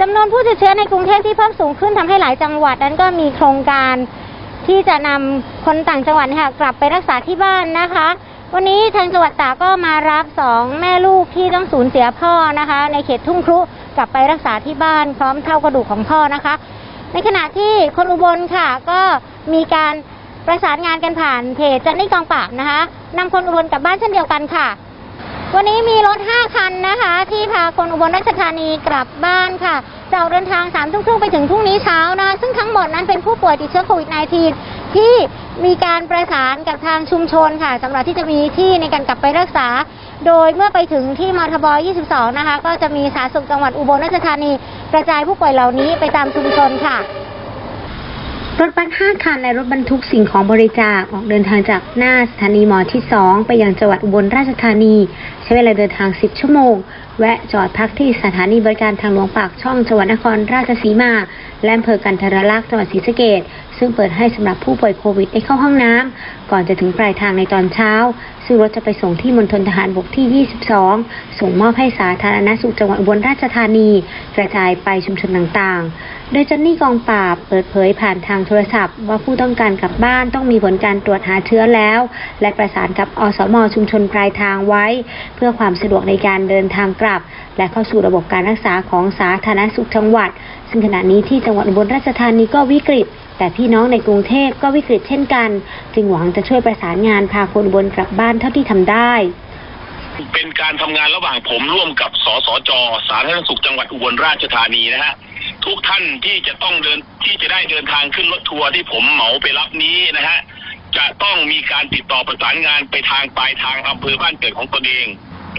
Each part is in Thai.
จำนวนผู้ติดเชื้อในกรุงเทพที่เพิ่มสูงขึ้นทำให้หลายจังหวัดนั้นก็มีโครงการที่จะนำคนต่างจังหวัดค่ะกลับไปรักษาที่บ้านนะคะ วันนี้ทางจังหวัดตากก็มารับสองแม่ลูกที่ต้องสูญเสียพ่อนะคะ ในเขตทุ่งครุกลับไปรักษาที่บ้านพร้อมเท่ากระดูกของพ่อนะคะ ในขณะที่คนอุบลค่ะก็มีการประสานงานกันผ่านเพจจันนี่กองปราบนะคะนำคนอุบลกลับบ้านเช่นเดียวกันค่ะ วันนี้มีรถ 5 คันนะคะ ที่พาคนอุบลราชธานีกลับบ้านค่ะจะออกเดินทาง3ามทุ่มครึ่งไปถึงพรุ่งนี้เช้านะ ซึ่งทั้งหมดนั้นเป็นผู้ป่วยติดเชื้อโควิด -19 ที่มีการประสานกับทางชุมชนค่ะสำหรับที่จะมีที่ในการกลับไปรักษา โดยเมื่อไปถึงที่มทบ 22 นะคะ ก็จะมีสาธารณสุขจังหวัดอุบลราชธานี กระจายผู้ป่วยเหล่านี้ไปตามชุมชนค่ะ รถบัส5คันและรถบรรทุกสิ่งของบริจาคออกเดินทางจากหน้าสถานีหมอที่ 2 ไปยังจังหวัดอุบลราชธานี ใช้เวลาเดินทาง 10 ชั่วโมง แวะจอดพักที่สถานีบริการทางหลวงปากช่องจังหวัดนครราชสีมา และอำเภอกันทรลักษณ์จังหวัดศรีสะเกดซึ่งเปิดให้สำหรับผู้ป่วยโควิดได้เข้าห้องน้ำก่อนจะถึงปลายทางในตอนเช้า ซึ่งรถจะไปส่งที่มณฑลทหารบกที่ 22 ส่งมอบให้สาธารณสุขจังหวัดอุบลราชธานี กระจายไปชุมชนต่างๆ โดยเจนนี่กองปราบเปิดเผยผ่านทางโทรศัพท์ ว่าผู้ต้องการกลับบ้านต้องมีผลการตรวจหาเชื้อแล้ว และประสานกับอสมชุมชนปลายทางไว้ เพื่อความสะดวกในการเดินทางกลับ และเข้าสู่ระบบการรักษาของสาธารณสุขจังหวัด ซึ่งขณะนี้ที่จังหวัดอุบลราชธานีก็วิกฤต แต่พี่น้องในกรุงเทพก็วิกฤตเช่นกัน จึงหวังจะช่วยประสานงานพาคนบลกลับบ้านเท่าที่ทำได้เป็นการทำงานระหว่างผมร่วมกับสสจ สาธารณสุขจังหวัดอุบลราชธานีนะฮะ ทุกท่านที่จะต้องเดินที่จะได้เดินทางขึ้นรถทัวร์ที่ผมเหมาไปรับนี้นะฮะ จะต้องมีการติดต่อประสานงานไปทางปลายทางอำเภอบ้านเกิดของตนเอง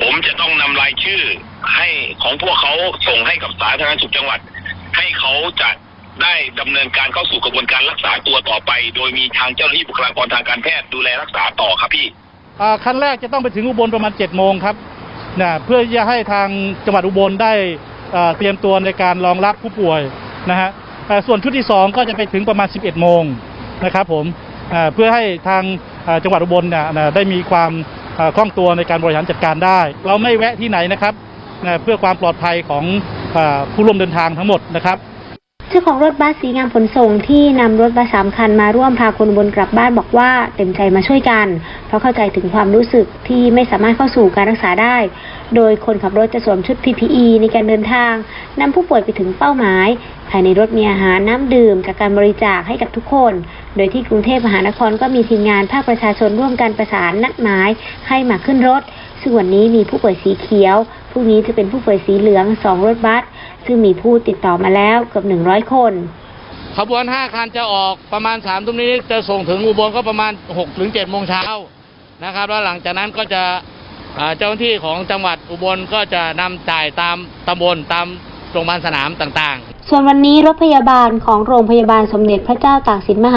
ผมจะต้องนำรายชื่อให้ของพวกเขาส่งให้กับสาธารณสุขจังหวัด ให้เขาจะ ได้ดำเนินการเข้าสู่กระบวนการรักษาตัวต่อไป โดยมีทางเจ้าหน้าที่บุคลากรทางการแพทย์ดูแลรักษาต่อครับพี่ขั้นแรกจะต้องไปถึงอุบลประมาณ7จ็ดโมงครับนะเพื่อจะให้ทางจังหวัดอุบลได้เตรียมตัวในการรองรับผู้ป่วยนะฮะส่วนชุดที่ 2 ก็จะไปถึงประมาณ 11โมงนะครับผมเพื่อให้ทางจังหวัดอุบลเนี่ยได้มีความคล่องตัวในการบริหารจัดการได้ เราไม่แวะที่ไหนนะครับเพื่อความปลอดภัยของผู้ร่วมเดินทางทั้งหมดนะครับ เจ้าของรถบัสสีงามขนส่งที่นำรถบัสสามคันมาร่วมพาคนบนกลับบ้านบอกว่าเต็มใจมาช่วยกัน เพราะเข้าใจถึงความรู้สึกที่ไม่สามารถเข้าสู่การรักษาได้ โดยคนขับรถจะสวมชุด PPE ในการเดินทางนำผู้ป่วยไปถึงเป้าหมาย ภายในรถมีอาหารน้ำดื่มจากการบริจาคให้กับทุกคน โดยที่กรุงเทพมหานครก็มีทีมงานภาคประชาชนร่วมกันประสานนัดหมายให้มาขึ้นรถ ซึ่งวันนี้มีผู้ป่วยสีเขียวพรุ่งนี้จะเป็นผู้ป่วยสีเหลืองสองรถบัส ซึ่งมีผู้ติดต่อมาแล้วเกือบ100 คน ขบวน 5 คันจะออกประมาณ3ทุ่มนี้จะส่งถึงอุบลก็ประมาณ6ถึง7โมงเช้านะครับ แล้วหลังจากนั้นก็จะอ่าเจ้าหน้าที่ของจังหวัดอุบลก็จะนำจ่ายตามตำบลตามโรงพยาบาลสนามต่างๆ ส่วนวันนี้รถพยาบาลของโรงพยาบาลสมเด็จพระเจ้าตากสินมหา